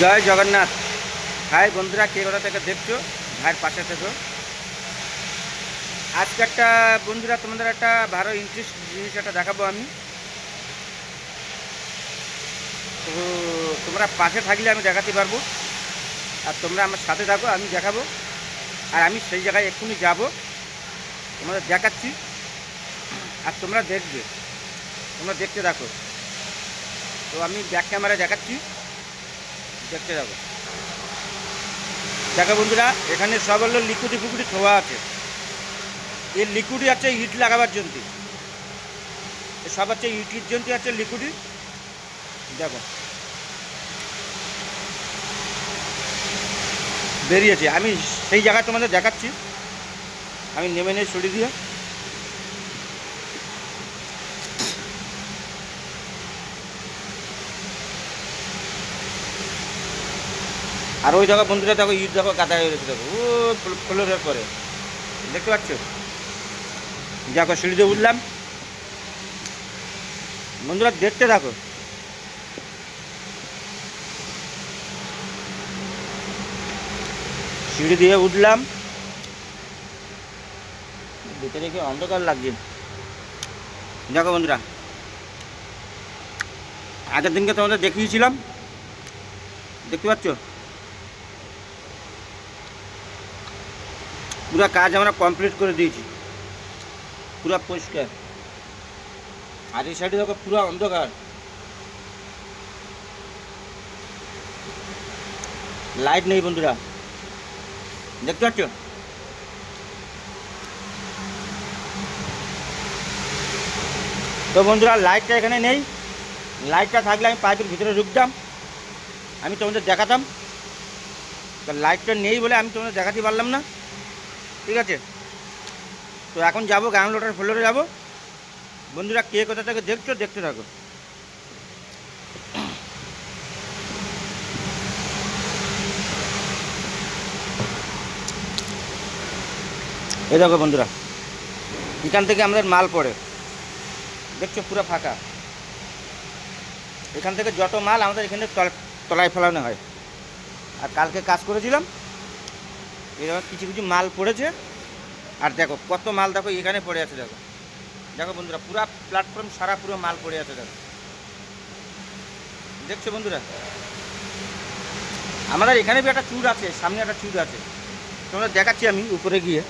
জয় Jagannath. High বন্ধুরা, কে কোথা থেকে দেখছ? ভাইয়ের পাশে থেকো। আজকে একটা, বন্ধুরা, তোমাদের একটা ভালো ইন্টারেস্ট জিনিস একটা দেখাবো আমি। তো তোমরা পাশে থাকলে আমি দেখাতে পারব। আর তোমরা আমার সাথে থাকো, আমি দেখাবো। আর আমি সেই জায়গায় এক্ষুনি যাব। তোমাদের দেখাচ্ছি। আর তোমরা দেখবে। তোমরা দেখতে থাকো। তো আমি ব্যাক ক্যামেরা দেখাচ্ছি। দেখতে যাব। দেখো বন্ধুরা, এখানে সব হলো লিকুইডি ফুকুডি ছোয়া আছে। এই লিকুইডি আছে ইট লাগাবার জন্য। সব হচ্ছে ইটির জন্য আছে লিকুইডি। দেখো। বেরিয়েছে। আমি সেই জায়গায় তোমাদের দেখাচ্ছি। আমি নেমে নিয়ে ছড়ি দিয়ে। আর ওই দেখো বন্ধুরা দেখো, ইট দেখো কাদা হয়ে গেছে দেখো। ও পরে দেখতে পাচ্ছ? দেখো সিঁড়িতে উঠলাম। বন্ধুরা, দেখতে থাকো। সিঁড়ি দিয়ে উঠলাম। ভিতরে কি অন্ধকার লাগছে। দেখো বন্ধুরা, আগের দিনকে তোমাদের দেখিয়েছিলাম। দেখতে পাচ্ছ? পুরো কাজ আমরা কমপ্লিট করে দিয়েছি পুরো পরিষ্কার আর এই সাইডে দেখো পুরো অন্ধকার লাইট নেই বন্ধুরা দেখতে পাচ্ছ তো বন্ধুরা লাইটটা এখানে নেই লাইটটা থাকলে আমি পাইপের ভিতরে ঢুকতাম আমি তোমাদের দেখাতাম তো লাইটটা নেই বলে আমি তোমাদের দেখাতে পারলাম না ঠিক আছে? তো এখন যাব গ্রাউন্ড লোটার ফ্লোরে যাব। বন্ধুরা, কে কোথা থেকে দেখছ, দেখতে থাকো। এই দেখো বন্ধুরা, এখান থেকে আমাদের মাল পড়ে। দেখছ, পুরো ফাঁকা। এখান থেকে যত মাল আমাদের এখানে তল- তলায় ফেলানো হয়। আর কালকে কাজ করেছিলাম এরকম কিছু কিছু মাল পড়েছে। আর দেখো, কত মাল দেখো এখানে পড়ে আছে দেখো। দেখো বন্ধুরা, পুরো প্ল্যাটফর্ম সারা পুরো মাল পড়ে আছে দেখো। দেখছ বন্ধুরা? আমাদের এখানে বি একটা চুর আছে, সামনে একটা চুর আছে। তোমরা দেখাচ্ছি আমি উপরে গিয়ে।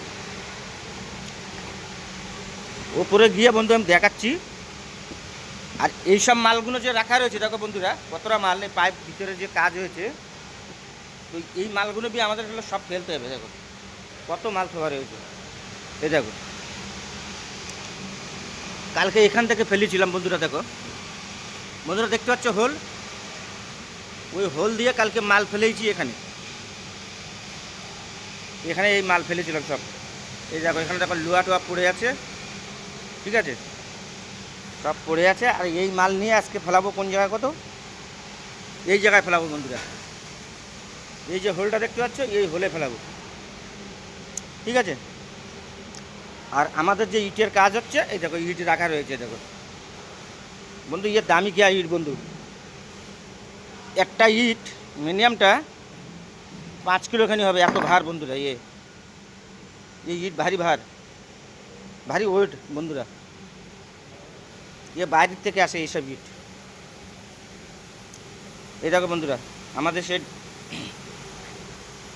উপরে গিয়ে বন্ধু আমি দেখাচ্ছি। আর এইসব মালগুলো যে রাখা রয়েছে, দেখো বন্ধুরা, কতটা মাল এই পাইপ ভিতরে যে কাজ হয়েছে। তো এই মালগুলো বি আমাদের সব ফেলতে হবে, দেখো। কত মাল ফেলা রয়েছে। এই দেখো। কালকে এখান থেকে ফেলেছিলাম বন্ধুরা, দেখো। বন্ধুরা, দেখতে পাচ্ছ হোল? ওই হোল দিয়ে কালকে মাল ফেলেইছি এখানে। এখানে এই মাল ফেলেছিলাম সব। এই দেখো, এখানে দেখো লুয়া টুয়া পড়ে আছে। ঠিক আছে? সব পড়ে আছে, আর এই মাল নিয়ে আজকে ফেলাবো কোন জায়গায় কত? এই জায়গায় ফেলাবো বন্ধুরা। এই যে হোলটা দেখতে পাচ্ছ, এই হোলে ফেলাবো। ঠিক আছে? আর আমাদের যে ইটের কাজ হচ্ছে, এই দেখো, ইট রাখা রয়েছে, দেখো। বন্ধু ইয়ে দামি কি ইট, বন্ধু? একটা ইট মিনিমামটা পাঁচ কিলোখানি হবে, এত ভার, বন্ধুরা ইয়ে। এই ইট ভারী ভার। ভারী ওয়েট, বন্ধুরা। ইয়ে বাইরের থেকে আসে এইসব ইট। এই দেখো, বন্ধুরা, আমাদের সে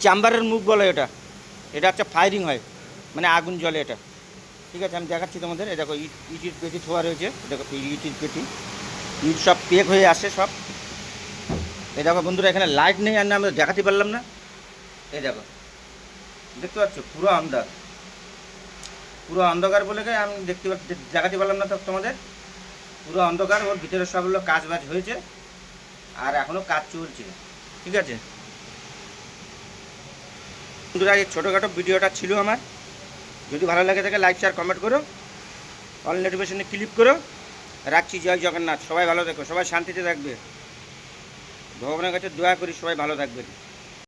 চাম্বারের মুখ বলে এটা এটা হচ্ছে ফায়ারিং হয় মানে আগুন জ্বলে এটা। ঠিক আছে, আমি দেখাচ্ছি তোমাদের। এই দেখো, ইট, ইটির পেটি ছোঁয়া রয়েছে। দেখো ইটির পেটি। ইট সব পেক হয়ে আসে সব। এই দেখো বন্ধুরা, এখানে লাইট নেই, আর না, আমি দেখাতে পারলাম না। এই দেখো, দেখতে পাচ্ছ? পুরো অন্ধকার। পুরো অন্ধকার বলে গিয়ে আমি দেখতে দেখাতে পারলাম না তো তোমাদের। পুরো অন্ধকার, ওর ভিতরে সব হলো কাজ বাজ হয়েছে। আর এখনও কাজ চলছে। ঠিক আছে? বন্ধুরা, এই ছোটোখাটো ভিডিওটা ছিল আমার। যদি ভালো লাগে থাকে লাইক শেয়ার কমেন্ট করো। অল নোটিফিকেশনে ক্লিক করো। রাখছি জয় জগন্নাথ। সবাই ভালো থাকো, সবাই শান্তিতে থাকবে। ভগবানের কাছে দোয়া করি সবাই ভালো থাকবে